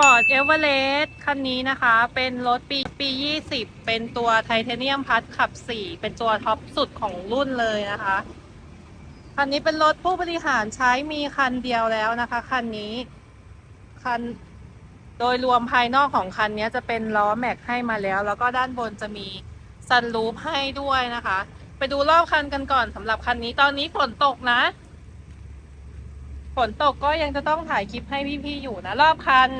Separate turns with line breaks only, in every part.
Ford Everest คันนี้นะคะ เป็นรถปีปี 20 เป็นตัวไทเทเนียมพัดขับ 4 เป็นตัวท็อปสุดของรุ่นเลยนะคะ คันนี้เป็นรถผู้บริหารใช้มีคันเดียวแล้วนะคะ คันนี้ คันโดยรวมภายนอกของคันนี้จะเป็นล้อแม็กให้มาแล้ว แล้วก็ด้านบนจะมีซันรูฟให้ด้วยนะคะ ไปดูรอบคันกันก่อนสำหรับคันนี้ตอนนี้ฝนตกนะฝนตกก็ยังจะต้องถ่ายคลิปให้พี่ๆอยู่นะ รอบคัน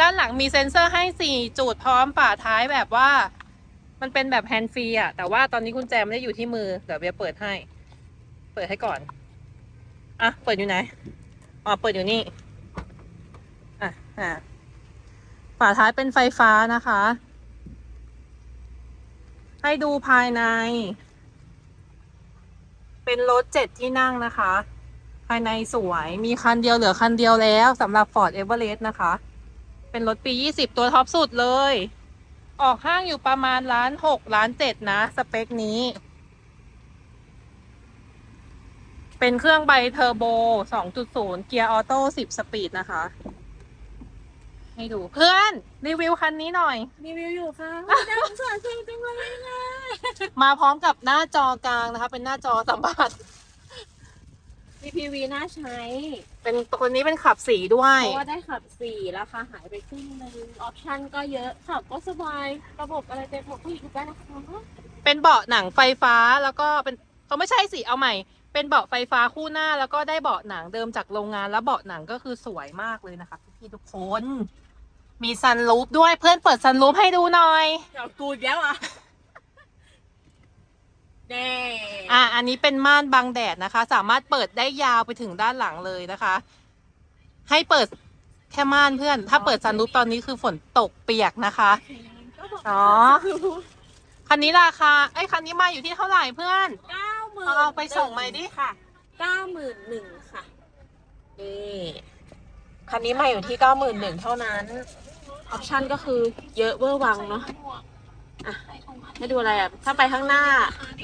ด้านหลังมีเซ็นเซอร์ให้ 4 จุดพร้อมป่าท้ายแบบว่า มันเป็นแบบแฮนด์ฟรีอะแต่ว่าตอนนี้กุญแจไม่ได้อยู่ที่มือ เดี๋ยวเบียเปิดให้ เปิดให้ก่อน อะ เปิดอยู่ไหน อ๋อ เปิดอยู่นี่ อะอะฝาท้ายเป็นไฟฟ้านะคะ ให้ดูภายใน เป็นรถเจ็ดที่นั่งนะคะ ภายในสวย มีคันเดียวเหลือคันเดียวแล้วสำหรับ Ford Everest นะคะ เป็นรถปี 20 ตัวท็อปสุดเลย ออกห้างอยู่ประมาณล้านหกล้านเจ็ดนะ สเปคนี้ เป็นเครื่องไบเทอร์โบ 2.0 เกียร์ออโต้ 10 สปีดนะคะ ให้ดูเพื่อน รีวิวคันนี้หน่อย
รีวิวอยู่ค่ะน่าสงสารจริงจังเลยนะ
มาพร้อมกับหน้าจอกลางนะคะ เป็นหน้าจอสัมผัส
DPV น่าใช้
เป็นตัวนี้เป็นขับสีด้ว
เพ
ย
ราะว่าได้ขับสี่ราคาหายไปครึ่งหนึงออปชั่นก็เยอะขับก็สบาย ระบบอะไรเต็มหมดผู้หญิงได้นะคะ
เป็นเบาะหนังไฟฟ้าแล้วก็เป็นเขาไม่ใช่สิเอาใหม่ เป็นเบาะไฟฟ้าคู่หน้าแล้วก็ได้เบาะหนังเดิมจากโรงงานแล้วเบาะหนังก็คือสวยมากเลยนะคะพี่ๆทุกคน มีซันรูฟด้วยเพื่อนเปิดซันรูฟให้ดูหน่อย
เดี๋ยวกูอีกแล้วอะ แน่
อะอันนี้เป็นม่านบังแดดนะคะ สามารถเปิดได้ยาวไปถึงด้านหลังเลยนะคะ ให้เปิดแค่ม่านเพื่อน ถ้าเปิดซันรูฟตอนนี้คือฝนตกเปียกนะคะอ๋อคันนี้ราคาไอ้ยคันนี้มาอยู่ที่เท่าไหร่เพื่อน
เก้าหมื่น
เอาเอาไปส่งใหม่ดิ
ค่ะเก้าหมื่นหนึ่งค่ะ นี่คันนี้มาอยู่ที่เก้าหมื่นหนึ่งเท่านั้น ออปชั่นก็คือเยอะเวอร์วังเนาะอะไม่ดูอะไรอะ ถ้าไปข้างหน้า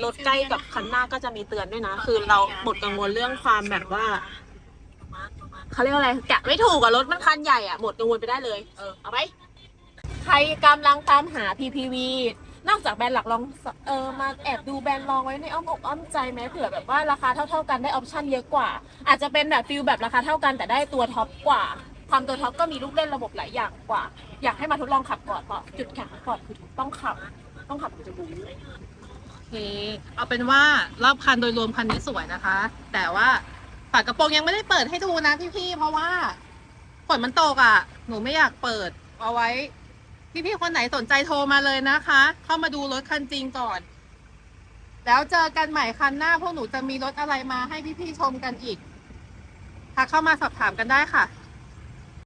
รถใกล้กับคันหน้าก็จะมีเตือนด้วยนะ คือเราหมดกังวลเรื่องความแบบว่าเขาเรียกว่าอะไรแกะไม่ถูกอะรถมันคันใหญ่อะหมดกังวลไปได้เลย เออเอาไปใครกำลังตามหา PPV นอกจากแบรนด์หลักลองเออมาแอบดูแบรนด์รองไว้ในอ้อมอกอ้อมใจไหมเผื่อแบบว่าราคาเท่า ๆ กันได้ออปชั่นเยอะกว่า อาจจะเป็นแบบฟิลแบบราคาเท่ากันแต่ได้ตัวท็อปกว่า ความตัวท็อปก็มีลูกเล่นระบบหลายอย่างกว่า อยากให้มาทดลองขับก่อนเพราะจุดแข็งของฟอร์ดคือต้องขับ ต้องขับถึงจะรู้
เค เอาเป็นว่ารอบคันโดยรวมคันนี้สวยนะคะ แต่ว่าฝากระโปรงยังไม่ได้เปิดให้ดูนะพี่ๆ เพราะว่าฝนมันตกอะ่ะ หนูไม่อยากเปิดเอาไว้ พี่ๆ คนไหนสนใจโทรมาเลยนะคะ เข้ามาดูรถคันจริงก่อน แล้วเจอกันใหม่คันหน้าพวกหนูจะมีรถอะไรมาให้พี่ๆ ชมกันอีกทักเข้ามาสอบถามกันได้ค่ะ